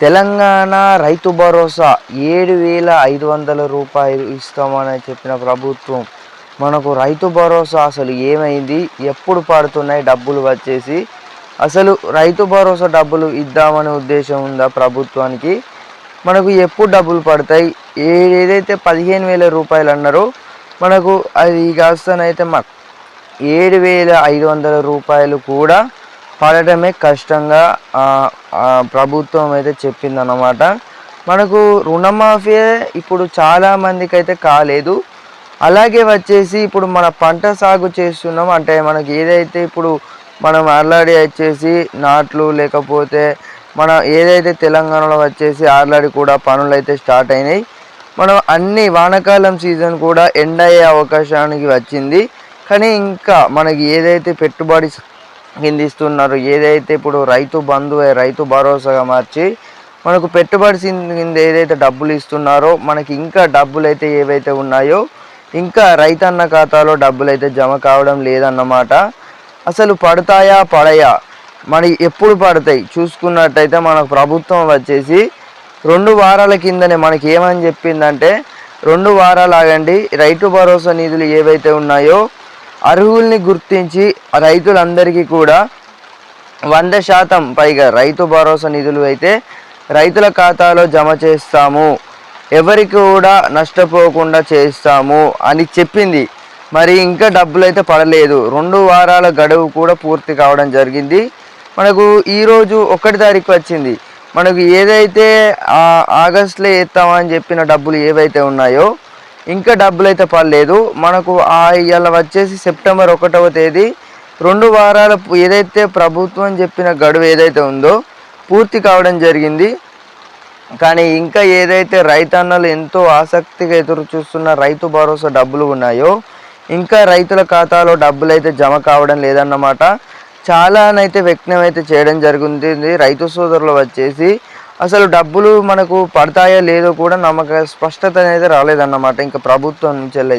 తెలంగాణ రైతు భరోసా ఏడు వేల ఐదు వందల రూపాయలు ఇస్తామని చెప్పిన ప్రభుత్వం మనకు రైతు భరోసా అసలు ఏమైంది ఎప్పుడు పడుతున్నాయి డబ్బులు వచ్చేసి? అసలు రైతు భరోసా డబ్బులు ఇద్దామనే ఉద్దేశం ఉందా ప్రభుత్వానికి? మనకు ఎప్పుడు డబ్బులు పడతాయి? ఏదైతే పదిహేను వేల రూపాయలు అన్నారో మనకు అది కాస్తనైతే మా ఏడు వేల ఐదు వందల రూపాయలు కూడా పడటమే కష్టంగా ప్రభుత్వం అయితే చెప్పిందన్నమాట. మనకు రుణమాఫీ ఇప్పుడు చాలా మందికి అయితే కాలేదు. అలాగే వచ్చేసి ఇప్పుడు మన పంట సాగు చేస్తున్నాం. అంటే మనకి ఏదైతే ఇప్పుడు మనం అర్లాడి వచ్చేసి నాట్లు లేకపోతే మన ఏదైతే తెలంగాణలో వచ్చేసి అర్లాడి కూడా పనులు అయితే స్టార్ట్ అయినాయి. మనం అన్ని వానాకాలం సీజన్ కూడా ఎండ్ అయ్యే అవకాశానికి వచ్చింది. కానీ ఇంకా మనకి ఏదైతే పెట్టుబడి కింద ఇస్తున్నారు ఏదైతే ఇప్పుడు రైతు బంధు రైతు భరోసాగా మార్చి మనకు పెట్టుబడి కింద కింద ఏదైతే డబ్బులు ఇస్తున్నారో మనకి ఇంకా డబ్బులు అయితే ఏవైతే ఉన్నాయో ఇంకా రైతన్న ఖాతాలో డబ్బులు అయితే జమ కావడం లేదన్నమాట. అసలు పడతాయా పడయా? మరి ఎప్పుడు పడతాయి? చూసుకున్నట్టయితే మన ప్రభుత్వం వచ్చేసి రెండు వారాల కిందనే మనకి ఏమని చెప్పిందంటే రెండు వారాలు ఆగండి రైతు భరోసా నిధులు ఏవైతే ఉన్నాయో అర్హుల్ని గుర్తించి రైతులందరికీ కూడా వంద శాతం పైగా రైతు భరోసా నిధులు అయితే రైతుల ఖాతాలో జమ చేస్తాము. ఎవరికి కూడా నష్టపోకుండా చేస్తాము అని చెప్పింది. మరి ఇంకా డబ్బులు అయితే పడలేదు. రెండు వారాల గడువు కూడా పూర్తి కావడం జరిగింది. మనకు ఈరోజు ఒకటి తారీఖు వచ్చింది. మనకు ఏదైతే ఆగస్ట్లో ఆగస్టులో వేస్తామని చెప్పిన డబ్బులు ఏవైతే ఉన్నాయో ఇంకా డబ్బులు అయితే పడలేదు. మనకు ఆ ఇవాళ వచ్చేసి సెప్టెంబర్ ఒకటవ తేదీ. రెండు వారాల ఏదైతే ప్రభుత్వం చెప్పిన గడువు ఏదైతే ఉందో పూర్తి కావడం జరిగింది. కానీ ఇంకా ఏదైతే రైతన్నలు ఎంతో ఆసక్తిగా ఎదురు చూస్తున్న రైతు భరోసా డబ్బులు ఉన్నాయో ఇంకా రైతుల ఖాతాలో డబ్బులు అయితే జమ కావడం లేదన్నమాట. చాలానైతే వ్యక్తం అయితే చేయడం జరుగుతుంది. రైతు సోదరులు వచ్చేసి అసలు డబ్బులు మనకు పడతాయో లేదో కూడా నమ్మక స్పష్టత అనేది రాలేదన్నమాట. ఇంకా ప్రభుత్వం నుంచి అయితే